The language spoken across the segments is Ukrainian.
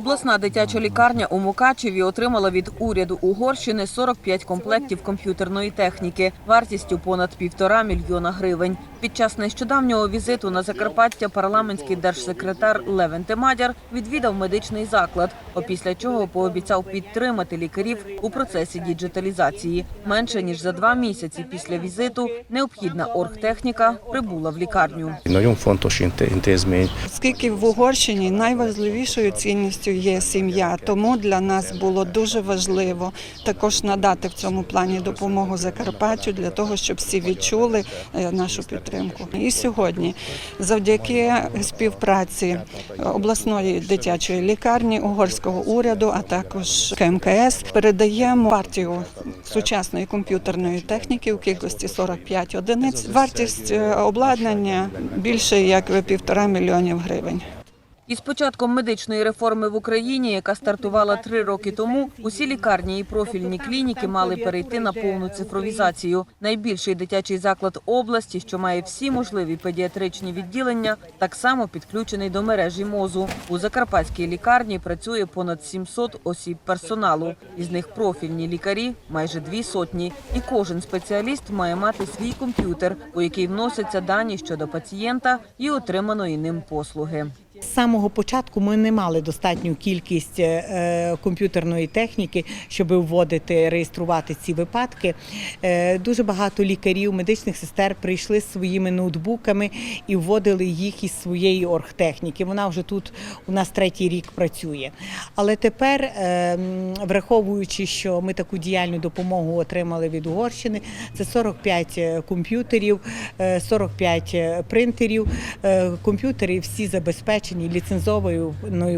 Обласна дитяча лікарня у Мукачеві отримала від уряду Угорщини 45 комплектів комп'ютерної техніки вартістю понад півтора мільйона гривень. Під час нещодавнього візиту на Закарпаття парламентський держсекретар Левен Темадяр відвідав медичний заклад, опісля чого пообіцяв підтримати лікарів у процесі діджиталізації. Менше ніж за два місяці після візиту необхідна оргтехніка прибула в лікарню. Оскільки в Угорщині найважливішою цінністю є сім'я, тому для нас було дуже важливо також надати в цьому плані допомогу Закарпаттю для того, щоб всі відчули е, нашу підтримку. І сьогодні, завдяки співпраці обласної дитячої лікарні, угорського уряду, а також КМКС, передаємо партію сучасної комп'ютерної техніки у кількості 45 одиниць. Вартість е, обладнання більше як півтора мільйонів гривень. Із початком медичної реформи в Україні, яка стартувала три роки тому, усі лікарні і профільні клініки мали перейти на повну цифровізацію. Найбільший дитячий заклад області, що має всі можливі педіатричні відділення, так само підключений до мережі мозу. У закарпатській лікарні працює понад 700 осіб персоналу. Із них профільні лікарі майже дві сотні. І кожен спеціаліст має мати свій комп'ютер, у який вносяться дані щодо пацієнта і отриманої ним послуги. З самого початку ми не мали достатню кількість е, комп'ютерної техніки, щоб вводити, реєструвати ці випадки. Е, Дуже багато лікарів, медичних сестер прийшли з своїми ноутбуками і вводили їх із своєї оргтехніки. Вона вже тут у нас третій рік працює. Але тепер, е, враховуючи, що ми таку діяльну допомогу отримали від Угорщини, це 45 комп'ютерів, е, 45 принтерів. Е, Комп'ютери всі забезпечені ліцензованою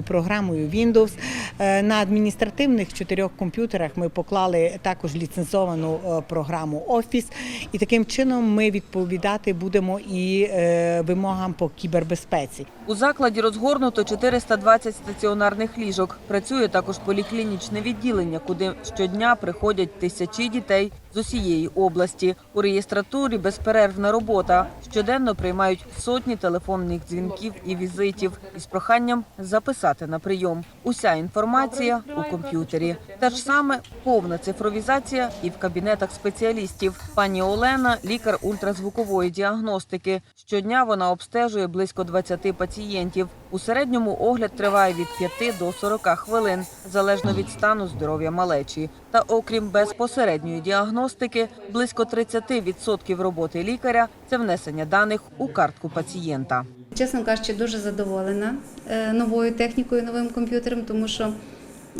програмою Windows. Е, На адміністративних чотирьох комп'ютерах ми поклали також ліцензовану е, програму Office. І таким чином ми відповідати будемо і е, вимогам по кібербезпеці. У закладі розгорнуто 420 стаціонарних ліжок. Працює також поліклінічне відділення, куди щодня приходять тисячі дітей з усієї області. У реєстратурі безперервна робота. Щоденно приймають сотні телефонних дзвінків і візитів із проханням записати на прийом. Уся інформація у комп'ютері. Те ж саме повна цифровізація і в кабінетах спеціалістів. Пані Олена лікар ультразвукової діагностики. Щодня вона обстежує близько 20 пацієнтів. У середньому огляд триває від 5 до 40 хвилин, залежно від стану здоров'я малечі. Та окрім безпосередньої діагностики, близько 30% роботи лікаря це внесення даних у картку пацієнта. Чесно кажучи, дуже задоволена е, новою технікою, новим комп'ютером, тому що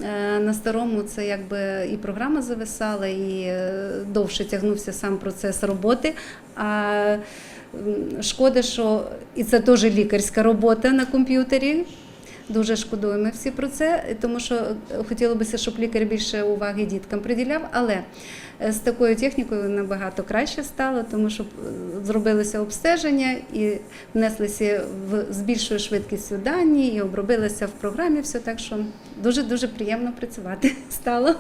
е, на старому це якби і програма зависала, і е, довше тягнувся сам процес роботи. Шкода, що і це теж лікарська робота на комп'ютері. Дуже шкодуємо всі про це, тому що хотілося б, щоб лікар більше уваги діткам приділяв, але е, з такою технікою набагато краще стало, тому що е, зробилося обстеження і внеслися в з більшою швидкістю дані, і обробилося в програмі все, так що дуже дуже приємно працювати стало.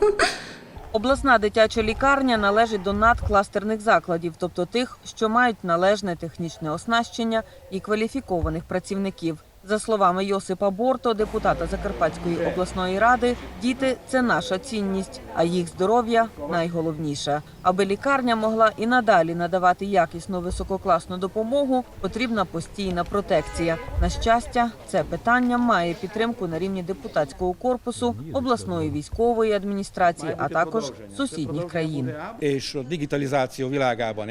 Обласна дитяча лікарня належить до надкластерних закладів, тобто тих, що мають належне технічне оснащення і кваліфікованих працівників. За словами Йосипа Борто, депутата Закарпатської обласної ради, діти це наша цінність, а їх здоров'я найголовніше. Аби лікарня могла і надалі надавати якісну висококласну допомогу, потрібна постійна протекція. На щастя, це питання має підтримку на рівні депутатського корпусу, обласної військової адміністрації, а також сусідніх країн. és a digitalizáció világában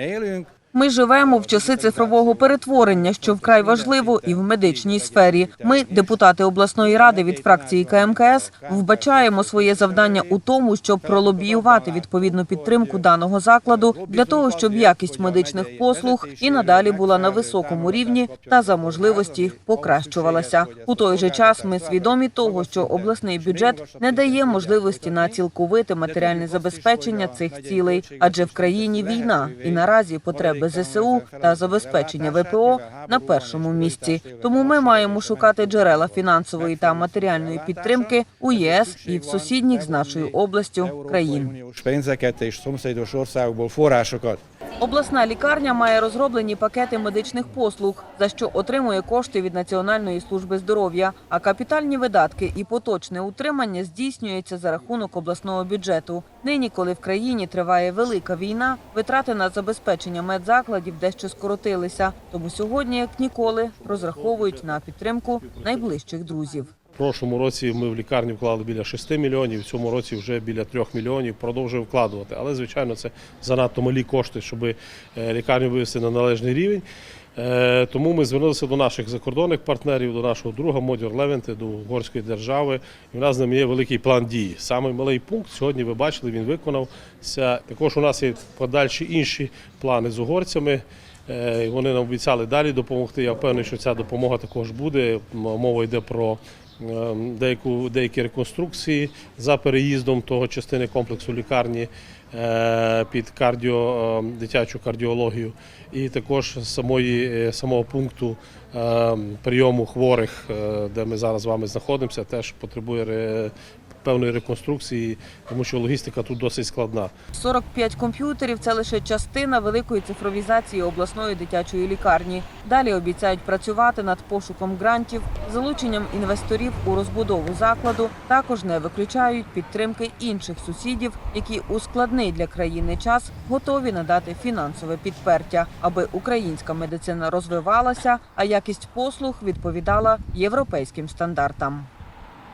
Ми живемо в часи цифрового перетворення, що вкрай важливо і в медичній сфері. Ми, депутати обласної ради від фракції КМКС, вбачаємо своє завдання у тому, щоб пролобіювати відповідну підтримку даного закладу для того, щоб якість медичних послуг і надалі була на високому рівні та за можливості покращувалася. У той же час ми свідомі того, що обласний бюджет не дає можливості на цілковите матеріальне забезпечення цих цілей, адже в країні війна і наразі потреби ЗСУ та забезпечення ВПО на першому місці. Тому ми маємо шукати джерела фінансової та матеріальної підтримки у ЄС і в сусідніх з нашою областю країн. Обласна лікарня має розроблені пакети медичних послуг, за що отримує кошти від Національної служби здоров'я. А капітальні видатки і поточне утримання здійснюється за рахунок обласного бюджету. Нині, коли в країні триває велика війна, витрати на забезпечення медзакладів дещо скоротилися. Тому сьогодні, як ніколи, розраховують на підтримку найближчих друзів. Прошлому році ми в лікарні вклали біля 6 мільйонів, в цьому році вже біля 3 мільйонів. Продовжуємо вкладувати. Але, звичайно, це занадто малі кошти, щоб е, лікарню вивести на належний рівень. Е, Тому ми звернулися до наших закордонних партнерів, до нашого друга Модір Левенти, до угорської держави. І в нас з ним є великий план дії. Саме малий пункт сьогодні ви бачили, він виконався. Також у нас є подальші інші плани з угорцями. Е, Вони нам обіцяли далі допомогти. Я впевнений, що ця допомога також буде. Мова йде про е, деяку, деякі реконструкції за переїздом того частини комплексу лікарні е, під кардіо, е, дитячу кардіологію, і також самої, е, самого пункту е, прийому хворих, де ми зараз з вами знаходимося, теж потребує ре- певної реконструкції, тому що логістика тут досить складна. 45 комп'ютерів це лише частина великої цифровізації обласної дитячої лікарні. Далі обіцяють працювати над пошуком грантів, залученням інвесторів у розбудову закладу. Також не виключають підтримки інших сусідів, які у складний для країни час готові надати фінансове підпертя, аби українська медицина розвивалася, а якість послуг відповідала європейським стандартам.